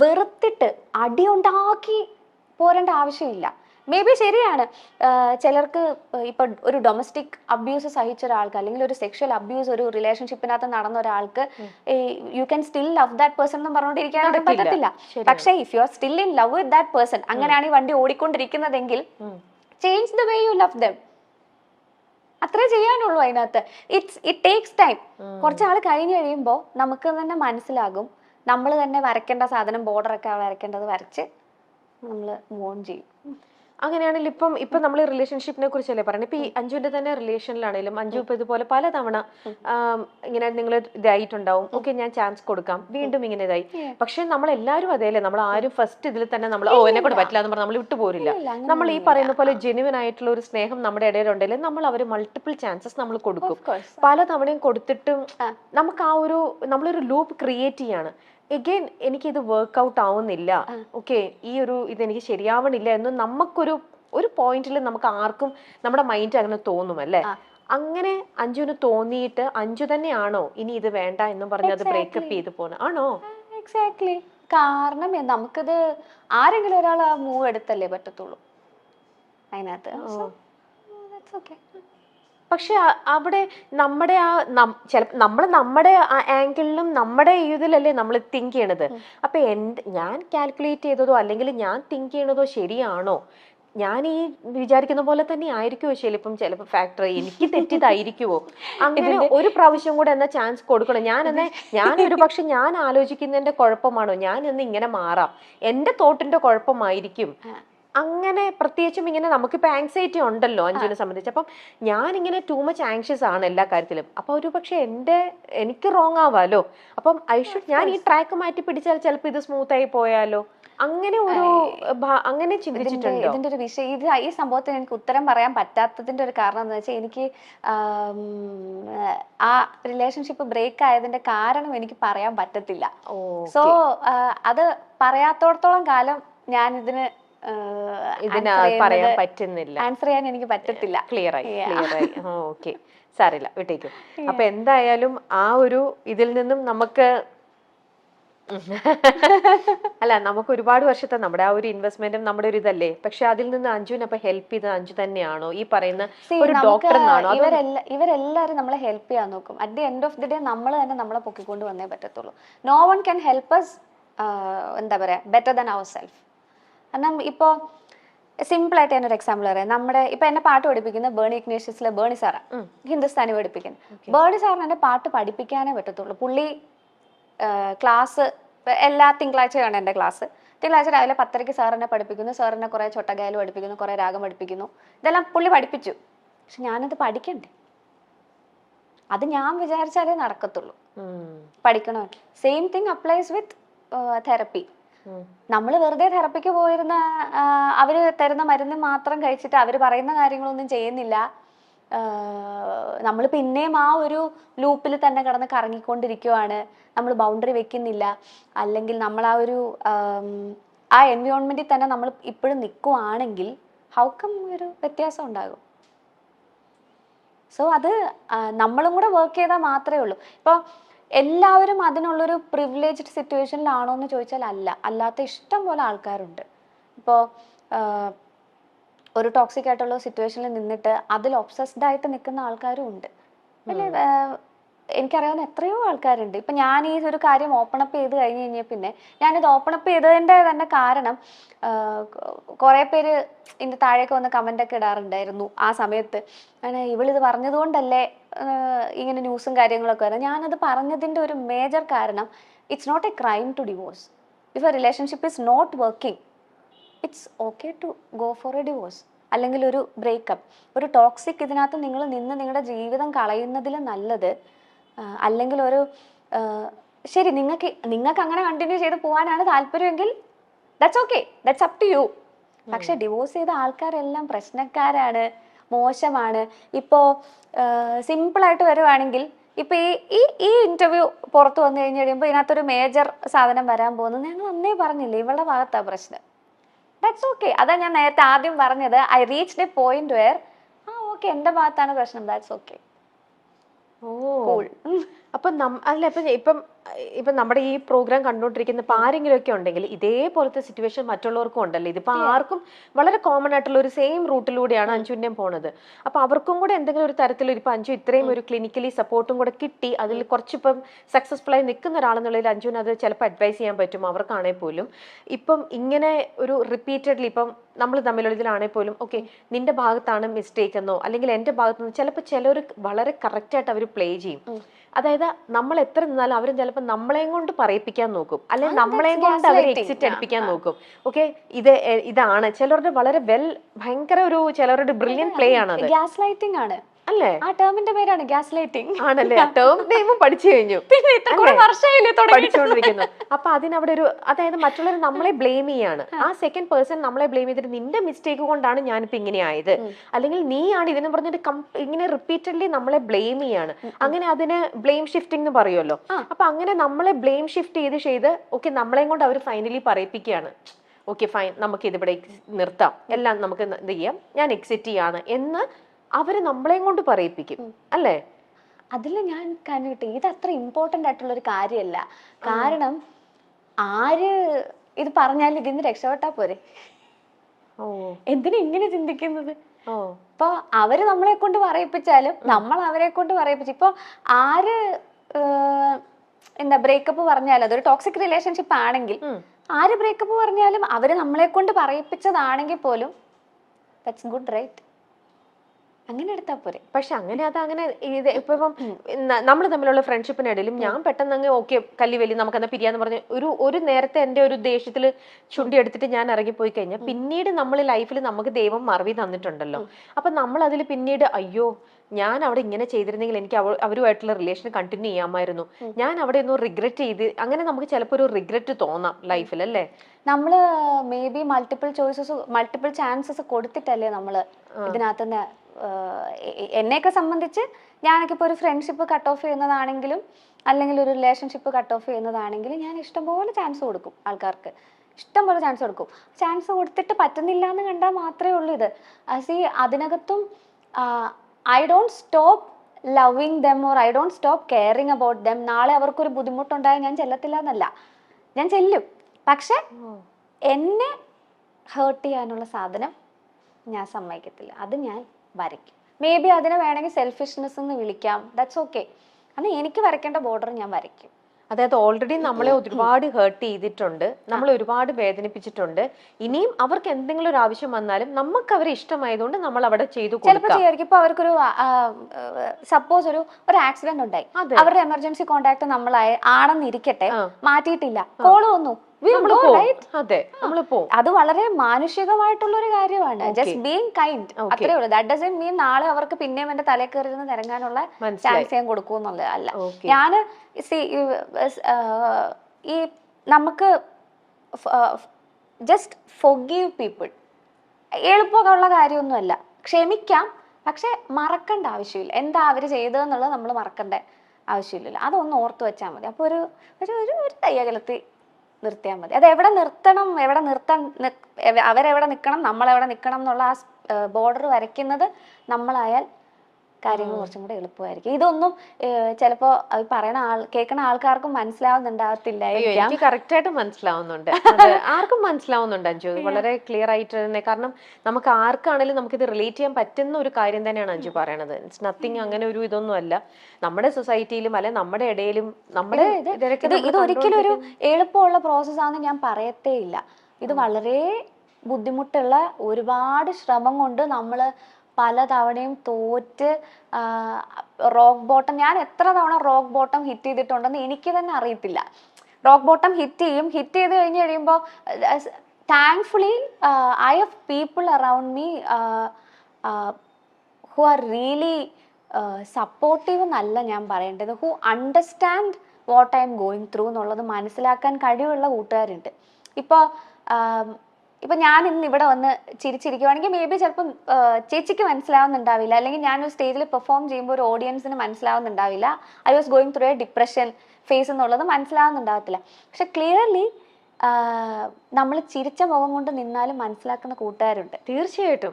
വെറുത്തിട്ട് അടിയുണ്ടാക്കി പോരേണ്ട ആവശ്യമില്ല. May be ശരിയാണ്. ചിലർക്ക് ഇപ്പൊ ഒരു ഡൊമസ്റ്റിക് അബ്യൂസ് സഹിച്ച ഒരാൾക്ക് അല്ലെങ്കിൽ ഒരു സെക്ഷൽ അബ്യൂസ് ഒരു റിലേഷൻഷിപ്പിനകത്ത് നടന്ന ഒരാൾക്ക് you can still love that person എന്ന് പറഞ്ഞുകൊണ്ടിരിക്കാനായിട്ട് നടക്കില്ല. പറ്റത്തില്ല. പക്ഷേ if you are still in love with that person അങ്ങനെയാണ് ഈ വണ്ടി ഓടിക്കൊണ്ടിരിക്കുന്നതെങ്കിൽ change the way you love them അത്രേ ചെയ്യാനുള്ളൂ അതിനകത്ത്. ഇറ്റ്സ് ഇറ്റ് ടേക്സ് ടൈം കുറച്ചാൾ കഴിഞ്ഞ് കഴിയുമ്പോൾ നമുക്ക് തന്നെ മനസ്സിലാകും നമ്മൾ തന്നെ വരയ്ക്കേണ്ട സാധനം ബോർഡറൊക്കെ ഒക്കെ വരയ്ക്കേണ്ടത് വരച്ച് നമ്മൾ മൂവ് ഓൺ ചെയ്യും. അങ്ങനെയാണെങ്കിൽ ഇപ്പം ഇപ്പൊ നമ്മൾ റിലേഷൻഷിപ്പിനെ കുറിച്ചല്ലേ പറയുന്നത്? ഇപ്പൊ ഈ അഞ്ജുവിന്റെ തന്നെ റിലേഷനിലാണെങ്കിലും അഞ്ജു ഇപ്പൊ ഇതുപോലെ പലതവണ തവണ ഇങ്ങനെ നിങ്ങൾ ഇതായിട്ടുണ്ടാവും. ഓക്കെ ഞാൻ ചാൻസ് കൊടുക്കാം. വീണ്ടും ഇങ്ങനെ ഇതായി. പക്ഷെ നമ്മൾ എല്ലാവരും അതേല്ലേ നമ്മൾ ആരും ഫസ്റ്റ് ഇതിൽ തന്നെ നമ്മൾ ഓ എന്നെ കൂടെ പറ്റില്ല എന്ന് പറഞ്ഞാൽ നമ്മൾ വിട്ടു പോരില്ല. ഇല്ല, നമ്മൾ ഈ പറയുന്ന പോലെ ജെനുവൻ ആയിട്ടുള്ള ഒരു സ്നേഹം നമ്മുടെ ഇടയിലുണ്ടെങ്കിൽ നമ്മൾ അവർ മൾട്ടിപ്പിൾ ചാൻസസ് നമ്മൾ കൊടുക്കും. പല തവണയും കൊടുത്തിട്ടും നമുക്ക് ആ ഒരു നമ്മളൊരു ലൂപ്പ് ക്രിയേറ്റ് ചെയ്യാണ്. എഗെയിൻ എനിക്കിത് വർക്ക്ഔട്ട് ആവുന്നില്ല. ഓക്കെ ഈ ഒരു ഇതെനിക്ക് ശരിയാവണില്ല എന്ന് നമുക്കൊരു ഒരു പോയിന്റിൽ നമുക്ക് ആർക്കും നമ്മുടെ മൈൻഡ് അങ്ങനെ തോന്നും അല്ലേ? അങ്ങനെ അഞ്ജുവിന് തോന്നിയിട്ട് അഞ്ജു തന്നെയാണോ ഇനി ഇത് വേണ്ട എന്നും പറഞ്ഞ് അത് ബ്രേക്കപ്പ് ചെയ്ത് പോണ? ആണോ? എക്സാക്ട്ലി കാരണം നമുക്കത് നമുക്കിത് ആരെങ്കിലും ഒരാൾ ആ മൂവ് എടുത്തല്ലേ പറ്റത്തുള്ളൂ. അതിനകത്ത്. ഓക്കെ പക്ഷെ അവിടെ നമ്മുടെ ആ ചില നമ്മൾ നമ്മുടെ ആംഗിളിലും നമ്മുടെ ഇതിലല്ലേ നമ്മൾ തിങ്ക് ചെയ്യണത്. അപ്പൊ എന്ത് ഞാൻ കാൽക്കുലേറ്റ് ചെയ്തതോ അല്ലെങ്കിൽ ഞാൻ തിങ്ക് ചെയ്യണതോ ശരിയാണോ? ഞാൻ ഈ വിചാരിക്കുന്ന പോലെ തന്നെ ആയിരിക്കുമോ ചിലപ്പം ചിലപ്പോൾ ഫാക്ടറി എനിക്ക് തെറ്റിതായിരിക്കുമോ അങ്ങനെ ഒരു പ്രാവശ്യം കൂടെ എന്നാ ചാൻസ് കൊടുക്കണം. ഞാൻ എന്നെ ഞാൻ ഒരു പക്ഷെ ഞാൻ ആലോചിക്കുന്നതിന്റെ കുഴപ്പമാണോ? ഞാൻ എന്ന് ഇങ്ങനെ മാറാം. എന്റെ തോട്ടിന്റെ കുഴപ്പമായിരിക്കും. അങ്ങനെ പ്രത്യേകിച്ചും ഇങ്ങനെ നമുക്കിപ്പോൾ ആങ്സൈറ്റി ഉണ്ടല്ലോ അഞ്ജുവിനെ സംബന്ധിച്ച്. അപ്പം ഞാൻ ഇങ്ങനെ ടൂ മച്ച് ആങ്ഷ്യസ് ആണ് എല്ലാ കാര്യത്തിലും. അപ്പോൾ ഒരു പക്ഷെ എന്റെ എനിക്ക് റോങ് ആവാലോ? അപ്പം ഐ ഷുഡ് ഞാൻ ഈ ട്രാക്ക് മാറ്റി പിടിച്ചാൽ ചിലപ്പോൾ ഇത് സ്മൂത്ത് ആയി പോയാലോ? അങ്ങനെ ഒരു അങ്ങനെ ചിന്തിച്ചിട്ടുണ്ട്? ഇതിന്റെ ഒരു വിഷയം ഇത് ഈ സംഭവത്തിന് എനിക്ക് ഉത്തരം പറയാൻ പറ്റാത്തതിന്റെ ഒരു കാരണം എന്ന് വെച്ചാൽ എനിക്ക് ആ റിലേഷൻഷിപ്പ് ബ്രേക്ക് ആയതിന്റെ കാരണം എനിക്ക് പറയാൻ പറ്റത്തില്ല. സോ അത് പറയാത്തോടത്തോളം കാലം ഞാൻ ഇതിന് ഇതിന് പറയാൻ പറ്റുന്നില്ല. ആൻസർ ചെയ്യാൻ എനിക്ക് പറ്റത്തില്ല. ക്ലിയർ ആയി ക്ലിയർ ആയി. ഓക്കെ സാരില്ല വിട്ടേക്കും. അപ്പൊ എന്തായാലും ആ ഒരു ഇതിൽ നിന്നും നമുക്ക് അല്ല നമുക്ക് ഒരുപാട് വർഷത്തെ നമ്മുടെ ആ ഒരു ഇൻവെസ്റ്റ്മെന്റും നമ്മുടെ ഒരു ഇതല്ലേ? പക്ഷെ അതിൽ നിന്ന് അഞ്ജുവിന് അപ്പൊ ഹെൽപ്പ് ചെയ്ത അഞ്ജു തന്നെയാണോ? ഈ പറയുന്ന ഒരു ഡോക്ടർ ഇവരെല്ലാരും നമ്മളെ ഹെൽപ്പ് ചെയ്യാൻ നോക്കും. At the end of the day നമ്മൾ തന്നെ നമ്മളെ പൊക്കിക്കൊണ്ട് വന്നേ പറ്റത്തുള്ളൂ. No one can help us എന്താ പറയാ ബെറ്റർ ദാൻ അവർ സെൽഫ് കാരണം ഇപ്പോ സിമ്പിളായിട്ട് ഞാനൊരു എക്സാമ്പിൾ പറയാം. നമ്മുടെ ഇപ്പൊ എന്നെ പാട്ട് പഠിപ്പിക്കുന്ന ബേണി ഇഗ്നേഷ്യസിലെ ബേണി സാറാ. ഹിന്ദുസ്ഥാനി പഠിപ്പിക്കുന്നത് ബേണി സാറിന് എന്നെ പാട്ട് പഠിപ്പിക്കാനേ പറ്റത്തുള്ളൂ. പുള്ളി ക്ലാസ് എല്ലാ തിങ്കളാഴ്ചയാണ് എന്റെ ക്ലാസ് തിങ്കളാഴ്ച രാവിലെ പത്തരയ്ക്ക് സാറിനെ പഠിപ്പിക്കുന്നു. സാറിനെ കുറേ ചൊട്ടകായൽ പഠിപ്പിക്കുന്നു കുറേ രാഗം പഠിപ്പിക്കുന്നു. ഇതെല്ലാം പുള്ളി പഠിപ്പിച്ചു. പക്ഷെ ഞാനത് പഠിക്കണ്ടേ? അത് ഞാൻ വിചാരിച്ചാലേ നടക്കത്തുള്ളൂ. പഠിക്കണമെങ്കിൽ same thing applies with therapy. നമ്മൾ വെറുതെ തെറപ്പിക്ക് പോയിരുന്ന അവർ തരുന്ന മരുന്ന് മാത്രം കഴിച്ചിട്ട് അവർ പറയുന്ന കാര്യങ്ങളൊന്നും ചെയ്യുന്നില്ല. നമ്മൾ പിന്നെയും ആ ഒരു ലൂപ്പിൽ തന്നെ കിടന്ന് കറങ്ങിക്കൊണ്ടിരിക്കുവാണ്. നമ്മൾ ബൗണ്ടറി വെക്കുന്നില്ല. അല്ലെങ്കിൽ നമ്മൾ ആ ഒരു ആ എൻവയോൺമെന്റിൽ തന്നെ നമ്മൾ ഇപ്പോഴും നിൽക്കുവാണെങ്കിൽ കം ഒരു വ്യത്യാസം ഉണ്ടാകും? സോ അത് നമ്മളും കൂടെ വർക്ക് ചെയ്താൽ മാത്രമേ ഉള്ളൂ. ഇപ്പോൾ എല്ലാവരും അതിനുള്ളൊരു പ്രിവിലേജ്ഡ് സിറ്റുവേഷനിലാണോ എന്ന് ചോദിച്ചാൽ അല്ല. അല്ലാത്ത ഇഷ്ടം പോലെ ആൾക്കാരുണ്ട്. ഇപ്പോൾ ഒരു ടോക്സിക് ആയിട്ടുള്ള സിറ്റുവേഷനിൽ നിന്നിട്ട് അതിൽ ഒബ്സസ്ഡ് ആയിട്ട് നിൽക്കുന്ന ആൾക്കാരും ഉണ്ട്. പിന്നെ എനിക്കറിയാവുന്ന എത്രയോ ആൾക്കാരുണ്ട്. ഇപ്പം ഞാൻ ഈ ഒരു കാര്യം ഓപ്പൺ അപ്പ് ചെയ്ത് കഴിഞ്ഞ് കഴിഞ്ഞാൽ പിന്നെ ഞാനിത് ഓപ്പൺ അപ്പ് ചെയ്തതിന്റെ തന്നെ കാരണം കുറേ പേര് ഇതിന്റെ താഴേക്ക് വന്ന് കമന്റൊക്കെ ഇടാറുണ്ടായിരുന്നു ആ സമയത്ത്. അങ്ങനെ ഇവളിത് പറഞ്ഞതുകൊണ്ടല്ലേ ഇങ്ങനെ ന്യൂസും കാര്യങ്ങളൊക്കെ വരുന്നത്. ഞാനത് പറഞ്ഞതിന്റെ ഒരു മേജർ കാരണം it's not a crime to divorce if a relationship is not working it's okay to go for a divorce അല്ലെങ്കിൽ ഒരു ബ്രേക്കപ്പ് ഒരു ടോക്സിക് ഇതിനകത്ത് നിങ്ങൾ നിന്ന് നിങ്ങളുടെ ജീവിതം കളയുന്നതിൽ നല്ലത് അല്ലെങ്കിൽ ഒരു ശരി നിങ്ങൾക്ക് നിങ്ങൾക്ക് അങ്ങനെ കണ്ടിന്യൂ ചെയ്ത് പോകാനാണ് താല്പര്യമെങ്കിൽ that's okay that's up to you പക്ഷെ ഡിവോഴ്സ് ചെയ്ത ആൾക്കാരെല്ലാം പ്രശ്നക്കാരാണ് മോശമാണ്. ഇപ്പോൾ സിമ്പിളായിട്ട് വരുവാണെങ്കിൽ ഇപ്പൊ ഈ ഈ ഈ ഇന്റർവ്യൂ പുറത്ത് വന്നു കഴിഞ്ഞ് കഴിയുമ്പോൾ ഇതിനകത്തൊരു മേജർ സാധനം വരാൻ പോകുന്നത് ഞങ്ങൾ അന്നേ പറഞ്ഞില്ലേ ഇവളുടെ ഭാഗത്താ പ്രശ്നം. ദാറ്റ്സ് ഓക്കെ അതാ ഞാൻ നേരത്തെ ആദ്യം പറഞ്ഞത്. I reach a point where ah okay എന്റെ ഭാഗത്താണ് പ്രശ്നം. That's okay oh. കൂൾ അപ്പൊ നം അല്ല ഇപ്പം ഇപ്പം ഇപ്പം നമ്മുടെ ഈ പ്രോഗ്രാം കണ്ടുകൊണ്ടിരിക്കുന്ന ഇപ്പൊ ആരെങ്കിലും ഒക്കെ ഉണ്ടെങ്കിൽ ഇതേപോലത്തെ സിറ്റുവേഷൻ മറ്റുള്ളവർക്കും ഉണ്ടല്ലോ. ഇതിപ്പോ ആർക്കും വളരെ കോമൺ ആയിട്ടുള്ള ഒരു സെയിം റൂട്ടിലൂടെയാണ് അഞ്ചുവിന്റെയും പോണത്. അപ്പൊ അവർക്കും കൂടെ എന്തെങ്കിലും ഒരു തരത്തിൽ ഇപ്പൊ അഞ്ചു ഇത്രയും ഒരു ക്ലിനിക്കലി സപ്പോർട്ടും കൂടെ കിട്ടി അതിൽ കുറച്ചിപ്പം സക്സസ്ഫുൾ ആയി നിൽക്കുന്ന ഒരാളെന്നുള്ളതിൽ അഞ്ചുവിന് അത് ചിലപ്പോൾ അഡ്വൈസ് ചെയ്യാൻ പറ്റും. അവർക്കാണെങ്കിൽ പോലും. ഇപ്പം ഇങ്ങനെ ഒരു റിപ്പീറ്റഡ്ലി ഇപ്പം നമ്മൾ തമ്മിലുള്ള ഇതിലാണെങ്കിൽ പോലും ഓക്കെ നിന്റെ ഭാഗത്താണ് മിസ്റ്റേക്ക് എന്നോ അല്ലെങ്കിൽ എന്റെ ഭാഗത്തുനിന്ന് ചിലപ്പോൾ ചിലർ വളരെ കറക്റ്റ് ആയിട്ട് അവർ പ്ലേ ചെയ്യും. അതായത് നമ്മൾ എത്ര നിന്നാലും അവരും ചിലപ്പോൾ നമ്മളെയും കൊണ്ട് പറയിപ്പിക്കാൻ നോക്കും. അല്ലെങ്കിൽ നമ്മളെയും കൊണ്ട് അവർ എക്സിറ്റ് അടിപ്പിക്കാൻ നോക്കും. ഓക്കെ ഇത് ഇതാണ്. ചിലരുടെ വളരെ വെൽ ഭയങ്കര ഒരു ചിലരുടെ ബ്രില്യൻ പ്ലേ ആണ് ഗ്യാസ് ലൈറ്റിംഗ് ആണ്. അല്ലേ? ആ ടേമിന്റെ പേരാണ് ഗ്യാസ് ലൈറ്റിംഗ് ആണല്ലേ ടേം നെയിമും പഠിച്ചു കഴിഞ്ഞു. പിന്നെ ഇത്ര കുറെ? വർഷമായില്ലേ പഠിച്ചുകൊണ്ടിരിക്കുന്നു. അപ്പൊ അതിനവിടെ ഒരു അതായത് മറ്റുള്ളവർ നമ്മളെ ബ്ലെയിം ചെയ്യാണ്. ആ. സെക്കൻഡ് പേഴ്സൺ നമ്മളെ ബ്ലെയിം ചെയ്തിട്ട് നിന്റെ മിസ്റ്റേക്ക് കൊണ്ടാണ് ഞാനിപ്പോ ഇങ്ങനെ ആയത് അല്ലെങ്കിൽ നീയാണ് ഇതിനെ പറഞ്ഞിട്ട് ഇങ്ങനെ റിപ്പീറ്റഡ്ലി നമ്മളെ ബ്ലെയിം ചെയ്യാണ്. അങ്ങനെ അതിന് ബ്ലെയിം ഷിഫ്റ്റിംഗ് എന്ന് പറയുമല്ലോ. അപ്പൊ അങ്ങനെ നമ്മളെ ബ്ലെയിം ഷിഫ്റ്റ് ചെയ്ത് ചെയ്ത് ഓക്കെ നമ്മളെയും കൊണ്ട് അവർ ഫൈനലി പറയിപ്പിക്കുകയാണ്. ഓക്കെ ഫൈൻ നമുക്ക് ഇതിവിടെ നിർത്താം. എല്ലാം നമുക്ക് എന്ത് ചെയ്യാം? ഞാൻ എക്സിറ്റ് ചെയ്യാണ് എന്ന് അവർ നമ്മളെയും കൊണ്ട് പറയിപ്പിക്കും അല്ലേ? അതിൽ ഞാൻ കണ്ടിട്ട് ഇത് അത്ര ഇമ്പോർട്ടന്റ് ആയിട്ടുള്ള ഒരു കാര്യമല്ല. കാരണം ആര് ഇത് പറഞ്ഞാലും ഇതിന്ന് രക്ഷപ്പെട്ടാ പോരെ? എന്തിനാ ഇങ്ങനെ ചിന്തിക്കുന്നത്? ഇപ്പൊ അവർ നമ്മളെ കൊണ്ട് പറയിപ്പിച്ചാലും നമ്മൾ അവരെ കൊണ്ട് പറയിപ്പിച്ചു. ഇപ്പൊ ആര് എന്താ ബ്രേക്കപ്പ് പറഞ്ഞാലും അതൊരു ടോക്സിക് റിലേഷൻഷിപ്പ് ആണെങ്കിൽ ആര് ബ്രേക്കപ്പ് പറഞ്ഞാലും അവർ നമ്മളെ കൊണ്ട് പറയിപ്പിച്ചതാണെങ്കിൽ പോലും ദാറ്റ്സ് ഗുഡ് റൈറ്റ് അങ്ങനെ എടുത്താൽ പോരെ. പക്ഷെ അങ്ങനെ അത് അങ്ങനെ ഇത് ഇപ്പം നമ്മൾ തമ്മിലുള്ള ഫ്രണ്ട്ഷിപ്പിനിടയിലും ഞാൻ പെട്ടെന്ന് അങ്ങ് ഓക്കെ കല്ലി വലി നമുക്ക് എന്നാ പിരിയാന്ന് പറഞ്ഞ് ഒരു ഒരു നേരത്തെ എന്റെ ഒരു ദേഷ്യത്തിൽ ചുണ്ടി എടുത്തിട്ട് ഞാൻ ഇറങ്ങിപ്പോയി കഴിഞ്ഞാൽ പിന്നീട് നമ്മൾ ലൈഫിൽ നമുക്ക് ദൈവം മറവി തന്നിട്ടുണ്ടല്ലോ. അപ്പൊ നമ്മൾ അതിൽ പിന്നീട് അയ്യോ ഞാൻ അവിടെ ഇങ്ങനെ ചെയ്തിരുന്നെങ്കിൽ എനിക്ക് അവ- അവരുമായിട്ടുള്ള റിലേഷൻ കണ്ടിന്യൂ ചെയ്യാമായിരുന്നു. ഞാൻ അവിടെ ഒന്ന് റിഗ്രറ്റ് ചെയ്ത് അങ്ങനെ നമുക്ക് ചിലപ്പോൾ ഒരു റിഗ്രറ്റ് തോന്നാം ലൈഫിൽ അല്ലേ? നമ്മൾ maybe multiple choices multiple chances കൊടുത്തിട്ടല്ലേ നമ്മൾ ഇതിനകത്തുനിന്ന് എന്നെയൊക്കെ സംബന്ധിച്ച് ഞാനൊക്കെ ഇപ്പോൾ ഒരു ഫ്രണ്ട്ഷിപ്പ് കട്ട് ഓഫ് ചെയ്യുന്നതാണെങ്കിലും അല്ലെങ്കിൽ ഒരു റിലേഷൻഷിപ്പ് കട്ട് ഓഫ് ചെയ്യുന്നതാണെങ്കിലും ഞാൻ ഇഷ്ടംപോലെ ചാൻസ് കൊടുക്കും ആൾക്കാർക്ക്. ഇഷ്ടംപോലെ ചാൻസ് കൊടുക്കും. ചാൻസ് കൊടുത്തിട്ട് പറ്റുന്നില്ല എന്ന് കണ്ടാൽ മാത്രമേ ഉള്ളൂ ഇത്. സി അതിനകത്തും I don't stop loving them or I don't stop caring about them നാളെ അവർക്കൊരു ബുദ്ധിമുട്ടുണ്ടായാൽ ഞാൻ ചെല്ലത്തില്ല എന്നല്ല ഞാൻ ചെല്ലും. പക്ഷെ എന്നെ ഹേർട്ട് ചെയ്യാനുള്ള സാധനം ഞാൻ സമ്മതിക്കത്തില്ല. അത് ഞാൻ വരയ്ക്കും. മേ ബി അതിനെ വേണമെങ്കിൽ സെൽഫിഷ്നെസ് എന്ന് വിളിക്കാം. ദാറ്റ്സ് ഓക്കെ അന്ന് എനിക്ക് വരയ്ക്കേണ്ട ബോർഡർ ഞാൻ വരയ്ക്കും. അതായത് ഓൾറെഡി നമ്മളെ ഒരുപാട് ഹേർട്ട് ചെയ്തിട്ടുണ്ട്. നമ്മൾ ഒരുപാട് വേദനിപ്പിച്ചിട്ടുണ്ട്. ഇനിയും അവർക്ക് എന്തെങ്കിലും ഒരു ആവശ്യം വന്നാലും നമുക്ക് അവരെ ഇഷ്ടമായതുകൊണ്ട് നമ്മൾ അവിടെ ചെയ്തു ചിലപ്പോൾ കൊടുക്കാം ചെയ്യായിരിക്കും. ഇപ്പൊ അവർക്കൊരു സപ്പോസ് ഒരു ഒരു ആക്സിഡന്റ് ഉണ്ടായി. അവരുടെ എമർജൻസി കോണ്ടാക്ട് നമ്മളായ ആണെന്നിരിക്കട്ടെ മാറ്റിയിട്ടില്ല. കോൾ വന്നു. അതെ നമ്മൾ അത് വളരെ മാനുഷികമായിട്ടുള്ള ഒരു കാര്യമാണ് ജസ്റ്റ് ബീങ് കൈൻഡ് അത്രേ ഉള്ളൂ. ദാറ്റ് ഡസൻ മീൻ നാളെ അവർക്ക് പിന്നെയും എന്റെ തലയിൽ കയറി ഇരുന്ന് തിരങ്ങാനുള്ള ചാൻസ് ഞാൻ കൊടുക്കൂന്നുള്ളത് അല്ല. ഞാൻ ഞാൻ ഈ, നമുക്ക് ജസ്റ്റ് ഫൊഗീവ് പീപ്പിൾ എളുപ്പമുള്ള കാര്യമൊന്നുമല്ല. ക്ഷമിക്കാം പക്ഷെ മറക്കേണ്ട ആവശ്യമില്ല. എന്താ അവർ ചെയ്തതെന്നുള്ളത് നമ്മൾ മറക്കേണ്ട ആവശ്യമില്ലല്ലോ. അതൊന്ന് ഓർത്ത് വെച്ചാൽ മതി. അപ്പോൾ ഒരു ഒരു ഒരു ഒരു തയ്യകലത്തിൽ നിർത്തിയാൽ മതി. അത് എവിടെ നിർത്തണം എവിടെ നിർത്താൻ അവരെവിടെ നിൽക്കണം നമ്മളെവിടെ നിൽക്കണം എന്നുള്ള ആ ബോർഡർ വരയ്ക്കുന്നത് നമ്മളായാൽ കാര്യങ്ങൾ കുറച്ചും കൂടെ എളുപ്പമായിരിക്കും. ഇതൊന്നും ചിലപ്പോ അത് പറയണ ആൾ കേൾക്കണ ആൾക്കാർക്കും മനസ്സിലാവുന്നുണ്ടാവത്തില്ല കറക്റ്റായിട്ട് എനിക്ക് കറക്റ്റ് ആയിട്ട് മനസ്സിലാവുന്നുണ്ട് ആർക്കും മനസ്സിലാവുന്നുണ്ട് അഞ്ജു. വളരെ ക്ലിയർ ആയിട്ട് തന്നെ. കാരണം നമുക്ക് ആർക്കാണെങ്കിലും നമുക്ക് ഇത് റിലേറ്റ് ചെയ്യാൻ പറ്റുന്ന ഒരു കാര്യം തന്നെയാണ് അഞ്ജു പറയണത്. ഇറ്റ്സ് നത്തിങ് അങ്ങനെ ഒരു ഇതൊന്നും അല്ല. നമ്മുടെ സൊസൈറ്റിയിലും അല്ലെ നമ്മുടെ ഇടയിലും നമ്മുടെ ഇത് ഒരിക്കലും ഒരു എളുപ്പമുള്ള പ്രോസസ്സാണെന്ന് ഞാൻ പറയത്തേ ഇല്ല ഇത് വളരെ ബുദ്ധിമുട്ടുള്ള ഒരുപാട് ശ്രമം കൊണ്ട് നമ്മൾ പല തവണയും തോറ്റ് റോക്ക് ബോട്ടം ഞാൻ എത്ര തവണ റോക്ക് ബോട്ടം ഹിറ്റ് ചെയ്തിട്ടുണ്ടെന്ന് എനിക്ക് തന്നെ അറിയത്തില്ല. റോക്ക് ബോട്ടം ഹിറ്റ് ചെയ്യും. ഹിറ്റ് ചെയ്ത് കഴിഞ്ഞ് കഴിയുമ്പോൾ thankfully I have people around me who are really supportive എന്നല്ല ഞാൻ പറയേണ്ടത്. Who understand what I'm going through എന്നുള്ളത് മനസ്സിലാക്കാൻ കഴിവുള്ള കൂട്ടുകാരുണ്ട്. ഇപ്പോൾ ഇപ്പൊ ഞാൻ ഇന്ന് ഇവിടെ വന്ന് ചിരിച്ചിരിക്കുവാണെങ്കിൽ മേ ബി ചിലപ്പം ചേച്ചിക്ക് മനസ്സിലാവുന്നുണ്ടാവില്ല. അല്ലെങ്കിൽ ഞാൻ ഒരു സ്റ്റേജിൽ പെർഫോം ചെയ്യുമ്പോൾ ഒരു ഓഡിയൻസിന് മനസ്സിലാവുന്നുണ്ടാവില്ല. I was going through a depression phase എന്നുള്ളത് മനസ്സിലാവുന്നുണ്ടാവത്തില്ല. പക്ഷെ ക്ലിയർലി നമ്മൾ ചിരിച്ച മുഖം കൊണ്ട് നിന്നാലും മനസ്സിലാക്കുന്ന കൂട്ടുകാരുണ്ട്. തീർച്ചയായിട്ടും.